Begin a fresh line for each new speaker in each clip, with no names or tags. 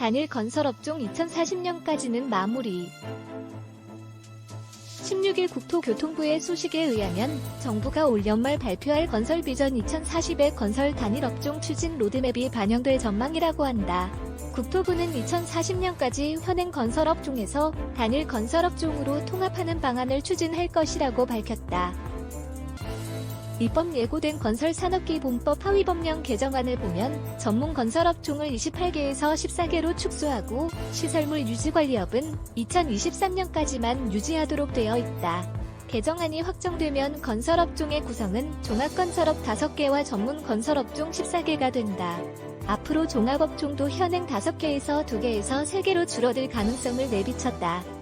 단일 건설업종 2040년까지는 마무리. 16일 국토교통부의 소식에 의하면 정부가 올 연말 발표할 건설 비전 2040의 건설 단일 업종 추진 로드맵이 반영될 전망이라고 한다. 국토부는 2040년까지 현행 건설업종에서 단일 건설업종으로 통합하는 방안을 추진할 것이라고 밝혔다. 입법 예고된 건설산업기본법 하위법령 개정안을 보면 전문 건설업 종을 28개에서 14개로 축소하고 시설물 유지관리업은 2023년까지만 유지하도록 되어 있다. 개정안이 확정되면 건설업종의 구성은 종합건설업 5개와 전문 건설업종 14개가 된다. 앞으로 종합업종도 현행 5개에서 2개에서 3개로 줄어들 가능성을 내비쳤다.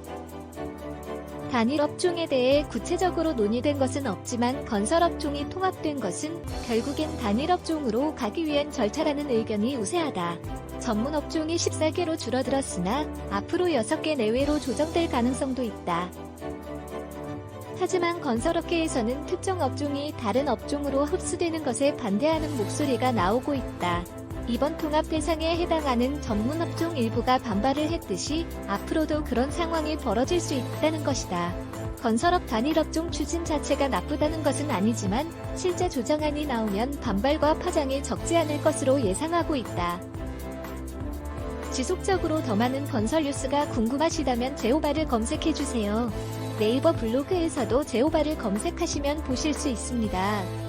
단일 업종에 대해 구체적으로 논의된 것은 없지만 건설 업종이 통합된 것은 결국엔 단일 업종으로 가기 위한 절차라는 의견이 우세하다. 전문 업종이 14개로 줄어들었으나 앞으로 6개 내외로 조정될 가능성도 있다. 하지만 건설업계에서는 특정 업종이 다른 업종으로 흡수되는 것에 반대하는 목소리가 나오고 있다. 이번 통합 대상에 해당하는 전문 업종 일부가 반발을 했듯이 앞으로도 그런 상황이 벌어질 수 있다는 것이다. 건설업 단일 업종 추진 자체가 나쁘다는 것은 아니지만 실제 조정안이 나오면 반발과 파장이 적지 않을 것으로 예상하고 있다. 지속적으로 더 많은 건설 뉴스가 궁금하시다면 제오바를 검색해주세요. 네이버 블로그에서도 제오바를 검색하시면 보실 수 있습니다.